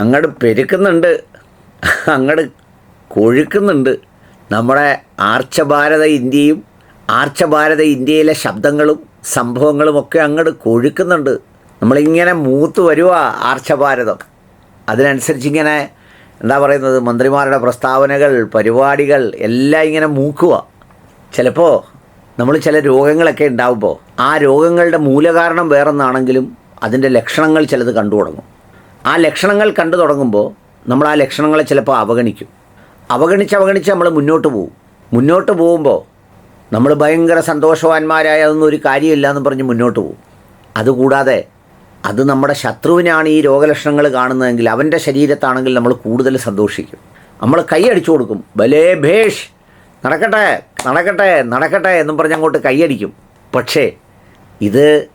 അങ്ങോട്ട് പെരുക്കുന്നുണ്ട്. അങ്ങോട്ട് കൊഴുക്കുന്നുണ്ട്. നമ്മുടെ ആർച്ചഭാരത ഇന്ത്യയും ആർച്ചഭാരത ഇന്ത്യയിലെ ശബ്ദങ്ങളും സംഭവങ്ങളും ഒക്കെ അങ്ങോട്ട് കൊഴുക്കുന്നുണ്ട്. നമ്മളിങ്ങനെ മൂത്ത് വരുവാ ആർച്ചഭാരതം. അതിനനുസരിച്ച് ഇങ്ങനെ എന്താ പറയുന്നത്? മന്ത്രിമാരുടെ പ്രസ്താവനകൾ പരിപാടികൾ എല്ലാം ഇങ്ങനെ മൂക്കുക ചിലപ്പോൾ നമ്മൾ ചില രോഗങ്ങളൊക്കെ ഉണ്ടാവുമ്പോൾ ആ രോഗങ്ങളുടെ മൂലകാരണം വേറൊന്നാണെങ്കിലും അതിന്റെ ലക്ഷണങ്ങൾ ചിലത് കണ്ടു തുടങ്ങും. ആ ലക്ഷണങ്ങൾ കണ്ടു തുടങ്ങുമ്പോൾ നമ്മൾ ആ ലക്ഷണങ്ങളെ ചിലപ്പോൾ അവഗണിക്കും. അവഗണിച്ച് അവഗണിച്ച് നമ്മൾ മുന്നോട്ട് പോകും മുന്നോട്ട് പോകുമ്പോൾ നമ്മൾ ഭയങ്കര സന്തോഷവാന്മാരായ അതൊന്നും ഒരു കാര്യമില്ല എന്ന് പറഞ്ഞ് മുന്നോട്ട് പോകും അതുകൂടാതെ അത് നമ്മുടെ ശത്രുവിനാണ് ഈ രോഗലക്ഷണങ്ങൾ കാണുന്നതെങ്കിൽ അവന്റെ ശരീരത്താണെങ്കിൽ നമ്മൾ കൂടുതൽ സന്തോഷിക്കും. നമ്മൾ കൈയടിച്ചു കൊടുക്കും. ബലേ ഭേഷ് നടക്കട്ടെ നടക്കട്ടെ നടക്കട്ടെ എന്നും പറഞ്ഞ് അങ്ങോട്ട് കൈയടിക്കും പക്ഷേ ഇത്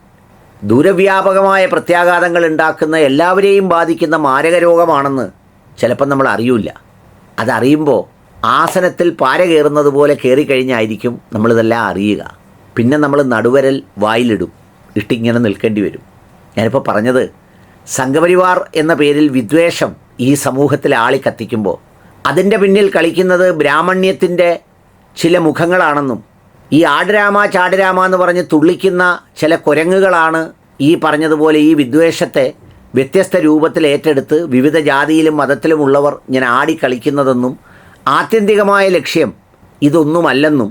ദൂരവ്യാപകമായ പ്രത്യാഘാതങ്ങൾ ഉണ്ടാക്കുന്ന എല്ലാവരെയും ബാധിക്കുന്ന മാരക രോഗമാണെന്ന് ചിലപ്പം നമ്മൾ അറിയില്ല. അതറിയുമ്പോൾ ആസനത്തിൽ പാര കയറുന്നത് പോലെ കയറിക്കഴിഞ്ഞായിരിക്കും നമ്മളിതെല്ലാം അറിയുക. പിന്നെ നമ്മൾ നടുവരൽ വായിലിടും. ഇട്ടിങ്ങനെ നിൽക്കേണ്ടി വരും. ഞാനിപ്പോൾ പറഞ്ഞത് സംഘപരിവാർ എന്ന പേരിൽ വിദ്വേഷം ഈ സമൂഹത്തിൽ ആളി കത്തിക്കുമ്പോൾ അതിന്റെ പിന്നിൽ കളിക്കുന്നത് ബ്രാഹ്മണ്യത്തിന്റെ ചില മുഖങ്ങളാണെന്നും ഈ ആടുരാമ ചാടുരാമ എന്ന് പറഞ്ഞ് തുള്ളിക്കുന്ന ചില കുരങ്ങുകളാണ് ഈ പറഞ്ഞതുപോലെ ഈ വിദ്വേഷത്തെ വ്യത്യസ്ത രൂപത്തിൽ ഏറ്റെടുത്ത് വിവിധ ജാതിയിലും മതത്തിലുമുള്ളവർ ഇങ്ങനെ ആടിക്കളിക്കുന്നതെന്നും ആത്യന്തികമായ ലക്ഷ്യം ഇതൊന്നുമല്ലെന്നും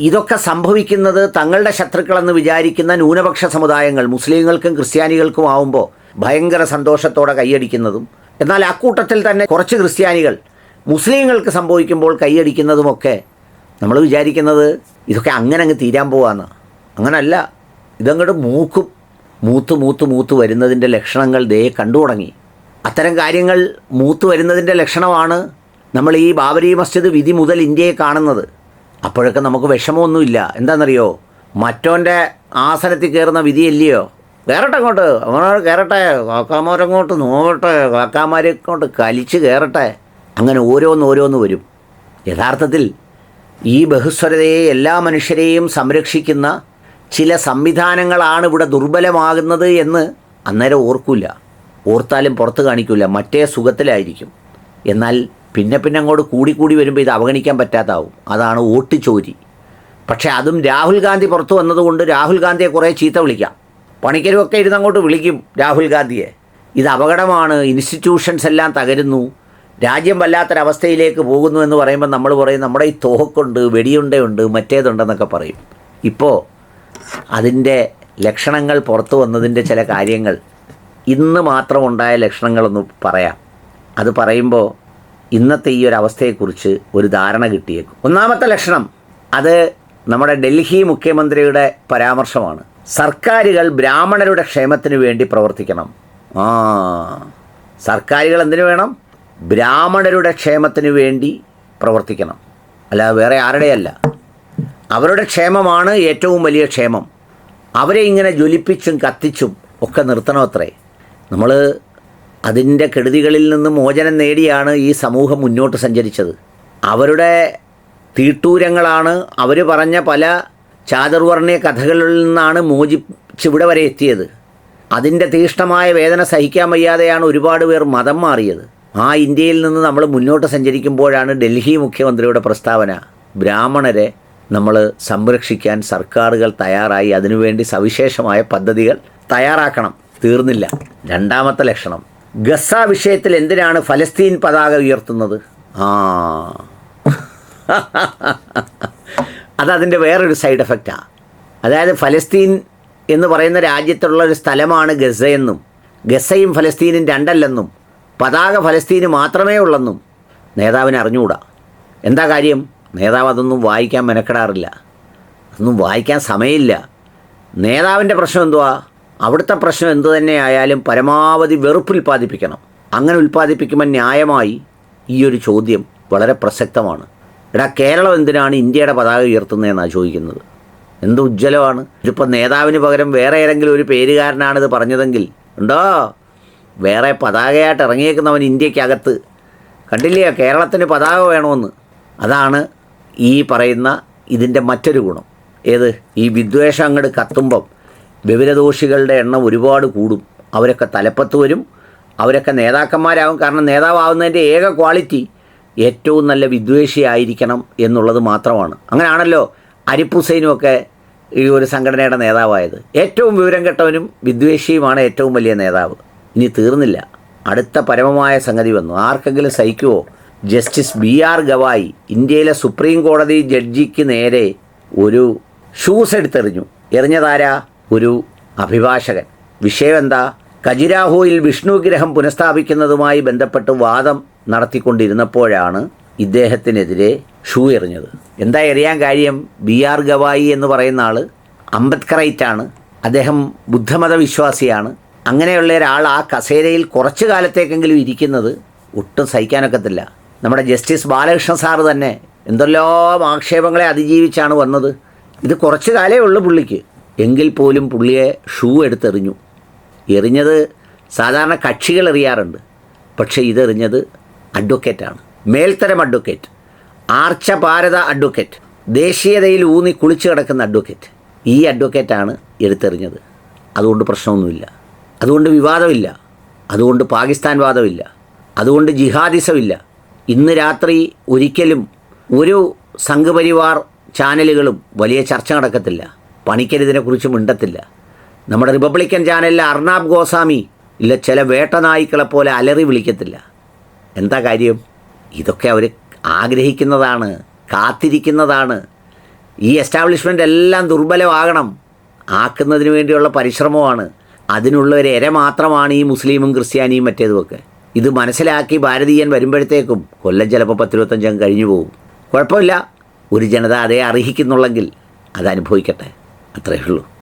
ഇതൊക്കെ സംഭവിക്കുന്നത് തങ്ങളുടെ ശത്രുക്കളെന്ന് വിചാരിക്കുന്ന ന്യൂനപക്ഷ സമുദായങ്ങൾ മുസ്ലിങ്ങൾക്കും ക്രിസ്ത്യാനികൾക്കും ആവുമ്പോൾ ഭയങ്കര സന്തോഷത്തോടെ കൈയടിക്കുന്നതും എന്നാൽ അക്കൂട്ടത്തിൽ തന്നെ കുറച്ച് ക്രിസ്ത്യാനികൾ മുസ്ലിങ്ങൾക്ക് സംഭവിക്കുമ്പോൾ കൈയടിക്കുന്നതുമൊക്കെ നമ്മൾ വിചാരിക്കുന്നത് ഇതൊക്കെ അങ്ങനെ അങ്ങ് തീരാൻ പോവാന്ന്. അങ്ങനല്ല. ഇതങ്ങോട്ട് മൂക്കും. മൂത്ത് മൂത്ത് മൂത്ത് വരുന്നതിന്റെ ലക്ഷണങ്ങൾ ദേ കണ്ടു തുടങ്ങി. അത്തരം കാര്യങ്ങൾ മൂത്ത് വരുന്നതിന്റെ ലക്ഷണമാണ് നമ്മൾ ഈ ബാബരി മസ്ജിദ് വിധി മുതൽ ഇന്ത്യയെ കാണുന്നത്. അപ്പോഴൊക്കെ നമുക്ക് വിഷമമൊന്നുമില്ല. എന്താണെന്നറിയോ? മറ്റോന്റെ ആസനത്തിൽ കയറുന്ന വിധിയല്ലയോ? കയറട്ടെ അങ്ങോട്ട്. അങ്ങോട്ട് കയറട്ടെ. കാക്കാമാരങ്ങോട്ട് നോക്കട്ടെ കാക്കാമാരെ കൊണ്ട് കലിച്ച് കയറട്ടെ. അങ്ങനെ ഓരോന്ന് ഓരോന്ന് വരും. യഥാർത്ഥത്തിൽ ഈ ബഹുസ്വരതയെ എല്ലാ മനുഷ്യരെയും സംരക്ഷിക്കുന്ന ചില സംവിധാനങ്ങളാണ് ഇവിടെ ദുർബലമാകുന്നത് എന്ന് അന്നേരം ഓർക്കില്ല ഓർത്താലും പുറത്ത് കാണിക്കില്ല മറ്റേ സുഖത്തിലായിരിക്കും. എന്നാൽ പിന്നെ പിന്നെ അങ്ങോട്ട് കൂടി കൂടി വരുമ്പോൾ ഇത് അവഗണിക്കാൻ പറ്റാത്താവും അതാണ് വോട്ട് ചോരി. പക്ഷേ അതും രാഹുൽ ഗാന്ധി പുറത്തു വന്നതുകൊണ്ട് രാഹുൽ ഗാന്ധിയെ കുറേ ചീത്ത വിളിക്കാം. പണിക്കരുമൊക്കെ ഇരുന്ന് അങ്ങോട്ട് വിളിക്കും രാഹുൽ ഗാന്ധിയെ. ഇത് അപകടമാണ്. ഇൻസ്റ്റിറ്റ്യൂഷൻസ് എല്ലാം തകരുന്നു. രാജ്യം വല്ലാത്തൊരവസ്ഥയിലേക്ക് പോകുന്നു എന്ന് പറയുമ്പോൾ നമ്മൾ പറയും നമ്മുടെ ഈ തോക്കുണ്ട് വെടിയുണ്ടയുണ്ട് മറ്റേതുണ്ടെന്നൊക്കെ പറയും. ഇപ്പോൾ അതിന്റെ ലക്ഷണങ്ങൾ പുറത്തു വന്നതിന്റെ ചില കാര്യങ്ങൾ ഇന്ന് മാത്രം ഉണ്ടായ ലക്ഷണങ്ങളൊന്ന് പറയാം. അത് പറയുമ്പോൾ ഇന്നത്തെ ഈ ഒരു അവസ്ഥയെക്കുറിച്ച് ഒരു ധാരണ കിട്ടിയേക്കും. ഒന്നാമത്തെ ലക്ഷണം അത് നമ്മുടെ ഡൽഹി മുഖ്യമന്ത്രിയുടെ പരാമർശമാണ്. സർക്കാരുകൾ ബ്രാഹ്മണരുടെ ക്ഷേമത്തിന് വേണ്ടി പ്രവർത്തിക്കണം. ആ സർക്കാരുകൾ എന്തിനു വേണം? ബ്രാഹ്മണരുടെ ക്ഷേമത്തിന് വേണ്ടി പ്രവർത്തിക്കണം. അല്ലാതെ വേറെ ആരുടെയല്ല. അവരുടെ ക്ഷേമമാണ് ഏറ്റവും വലിയ ക്ഷേമം. അവരെ ഇങ്ങനെ ജ്വലിപ്പിച്ചും കത്തിച്ചും ഒക്കെ നിർത്തണമത്രേ. നമ്മൾ അതിന്റെ കെടുതികളിൽ നിന്ന് മോചനം നേടിയാണ് ഈ സമൂഹം മുന്നോട്ട് സഞ്ചരിച്ചത്. അവരുടെ തീട്ടൂരങ്ങളാണ് അവർ പറഞ്ഞ പല ചാതുർവർണയ കഥകളിൽ നിന്നാണ് മോചിച്ചിവിടെ വരെ എത്തിയത്. അതിന്റെ തീഷ്ണമായ വേദന സഹിക്കാൻ വയ്യാതെയാണ് ഒരുപാട് പേർ മതം മാറിയത്. ആ ഇന്ത്യയിൽ നിന്ന് നമ്മൾ മുന്നോട്ട് സഞ്ചരിക്കുമ്പോഴാണ് ഡൽഹി മുഖ്യമന്ത്രിയുടെ പ്രസ്താവന. ബ്രാഹ്മണരെ നമ്മൾ സംരക്ഷിക്കാൻ സർക്കാരുകൾ തയ്യാറായി. അതിനുവേണ്ടി സവിശേഷമായ പദ്ധതികൾ തയ്യാറാക്കണം. തീർന്നില്ല. രണ്ടാമത്തെ ലക്ഷണം. ഗസ വിഷയത്തിൽ എന്തിനാണ് ഫലസ്തീൻ പതാക ഉയർത്തുന്നത്? ആ. അതതിന്റെ വേറൊരു സൈഡ് എഫക്റ്റാണ് അതായത് ഫലസ്തീൻ എന്ന് പറയുന്ന രാജ്യത്തുള്ള ഒരു സ്ഥലമാണ് ഗസയെന്നും ഗസയും ഫലസ്തീനും രണ്ടല്ലെന്നും പതാക ഫലസ്തീന് മാത്രമേ ഉള്ളെന്നും നേതാവിനെ അറിഞ്ഞുകൂടാ. എന്താ കാര്യം? നേതാവ് അതൊന്നും വായിക്കാൻ മെനക്കെടാറില്ല. അതൊന്നും വായിക്കാൻ സമയമില്ല. നേതാവിന്റെ പ്രശ്നം എന്തുവാ? അവിടുത്തെ പ്രശ്നം എന്തു തന്നെ ആയാലും പരമാവധി വെറുപ്പ് ഉൽപ്പാദിപ്പിക്കണം. അങ്ങനെ ഉൽപ്പാദിപ്പിക്കുമ്പോൾ ന്യായമായി ഈ ഒരു ചോദ്യം വളരെ പ്രസക്തമാണ്. എടാ കേരളം എന്തിനാണ് ഇന്ത്യയുടെ പതാക ഉയർത്തുന്നതെന്നാണ് ചോദിക്കുന്നത്? എന്ത് ഉജ്ജ്വലമാണ്? ഇതിപ്പോൾ നേതാവിന് പകരം വേറെ ഏതെങ്കിലും ഒരു പേരുകാരനാണിത് പറഞ്ഞതെങ്കിൽ ഉണ്ടോ? വേറെ പതാകയായിട്ട് ഇറങ്ങിയേക്കുന്നവൻ ഇന്ത്യക്കകത്ത്. കണ്ടില്ലയോ കേരളത്തിന് പതാക വേണമെന്ന്. അതാണ് ഈ പറയുന്ന ഇതിന്റെ മറ്റൊരു ഗുണം. ഏത്? ഈ വിദ്വേഷം അങ്ങോട്ട് കത്തുമ്പം വിവരദോഷികളുടെ എണ്ണം ഒരുപാട് കൂടും. അവരൊക്കെ തലപ്പത്ത് വരും. അവരൊക്കെ നേതാക്കന്മാരാകും. കാരണം നേതാവാകുന്നതിന്റെ ഏക ക്വാളിറ്റി ഏറ്റവും നല്ല വിദ്വേഷിയായിരിക്കണം എന്നുള്ളത് മാത്രമാണ്. അങ്ങനെയാണല്ലോ അരിപ്പ് ഹുസൈനും ഒക്കെ ഈ ഒരു സംഘടനയുടെ നേതാവായത്. ഏറ്റവും വിവരം കെട്ടവനും വിദ്വേഷിയുമാണ് ഏറ്റവും വലിയ നേതാവ്. ഇനി തീർന്നില്ല. അടുത്ത പരമമായ സംഗതി വന്നു. ആർക്കെങ്കിലും സഹിക്കുമോ ജസ്റ്റിസ് ബി ആർ ഗവായി ഇന്ത്യയിലെ സുപ്രീം കോടതി ജഡ്ജിക്ക് നേരെ ഒരു ഷൂസ് എടുത്തെറിഞ്ഞു. എറിഞ്ഞതാരാ? ഒരു അഭിഭാഷകൻ. വിഷയം എന്താ? ഖജുരാഹോയിൽ വിഷ്ണുഗ്രഹം പുനഃസ്ഥാപിക്കുന്നതുമായി ബന്ധപ്പെട്ട് വാദം നടത്തിക്കൊണ്ടിരുന്നപ്പോഴാണ് ഇദ്ദേഹത്തിനെതിരെ ഷൂ എറിഞ്ഞത്. എന്താ എറിയാൻ കാര്യം? ബി ആർ ഗവായി എന്ന് പറയുന്ന ആൾ അംബേദ്കറൈറ്റാണ്. അദ്ദേഹം ബുദ്ധമത വിശ്വാസിയാണ് അങ്ങനെയുള്ള ഒരാൾ ആ കസേരയിൽ കുറച്ചു കാലത്തേക്കെങ്കിലും ഇരിക്കുന്നത് ഒട്ടും സഹിക്കാനൊക്കത്തില്ല. നമ്മുടെ ജസ്റ്റിസ് ബാലകൃഷ്ണ സാറ് തന്നെ എന്തെല്ലാം ആക്ഷേപങ്ങളെ അതിജീവിച്ചാണ് വന്നത്. ഇത് കുറച്ച് കാലേ ഉള്ളൂ പുള്ളിക്ക്. എങ്കിൽ പോലും പുള്ളിയെ ഷൂ എടുത്തെറിഞ്ഞു. എറിഞ്ഞത് സാധാരണ കക്ഷികൾ എറിയാറുണ്ട്. പക്ഷേ ഇതെറിഞ്ഞത് അഡ്വക്കേറ്റാണ്. മേൽത്തരം അഡ്വക്കേറ്റ്. ആർച്ച ഭാരത അഡ്വക്കേറ്റ്. ദേശീയതയിൽ ഊന്നി കുളിച്ചു കിടക്കുന്ന അഡ്വക്കേറ്റ്. ഈ അഡ്വക്കേറ്റാണ് എടുത്തെറിഞ്ഞത്. അതുകൊണ്ട് പ്രശ്നമൊന്നുമില്ല. അതുകൊണ്ട് വിവാദമില്ല. അതുകൊണ്ട് പാകിസ്ഥാൻ വാദമില്ല. അതുകൊണ്ട് ജിഹാദിസമില്ല. ഇന്ന് രാത്രി ഒരിക്കലും ഒരു സംഘപരിവാർ ചാനലുകളും വലിയ ചർച്ച നടക്കത്തില്ല. പണിക്കരുതിനെക്കുറിച്ച് മിണ്ടത്തില്ല. നമ്മുടെ റിപ്പബ്ലിക്കൻ ചാനലിലെ അർണാബ് ഗോസ്വാമി ഇല്ല ചില വേട്ടനായ്ക്കളെ പോലെ അലറി വിളിക്കത്തില്ല. എന്താ കാര്യം? ഇതൊക്കെ അവർ ആഗ്രഹിക്കുന്നതാണ് കാത്തിരിക്കുന്നതാണ്. ഈ എസ്റ്റാബ്ലിഷ്മെന്റ് എല്ലാം ദുർബലമാകണം. ആക്കുന്നതിന് വേണ്ടിയുള്ള പരിശ്രമമാണ്. അതിനുള്ള ഒരു ഇര മാത്രമാണ് ഈ മുസ്ലിമും ക്രിസ്ത്യാനിയും മറ്റേതുമൊക്കെ. ഇത് മനസ്സിലാക്കി ഭാരതീയൻ വരുമ്പോഴത്തേക്കും കൊല്ലം ചിലപ്പോൾ പത്തിരുപത്തഞ്ചം കഴിഞ്ഞു പോകും. കുഴപ്പമില്ല. ഒരു ജനത അതേ അർഹിക്കുന്നുള്ളെങ്കിൽ അത് അനുഭവിക്കട്ടെ. അത്രയേ ഉള്ളൂ.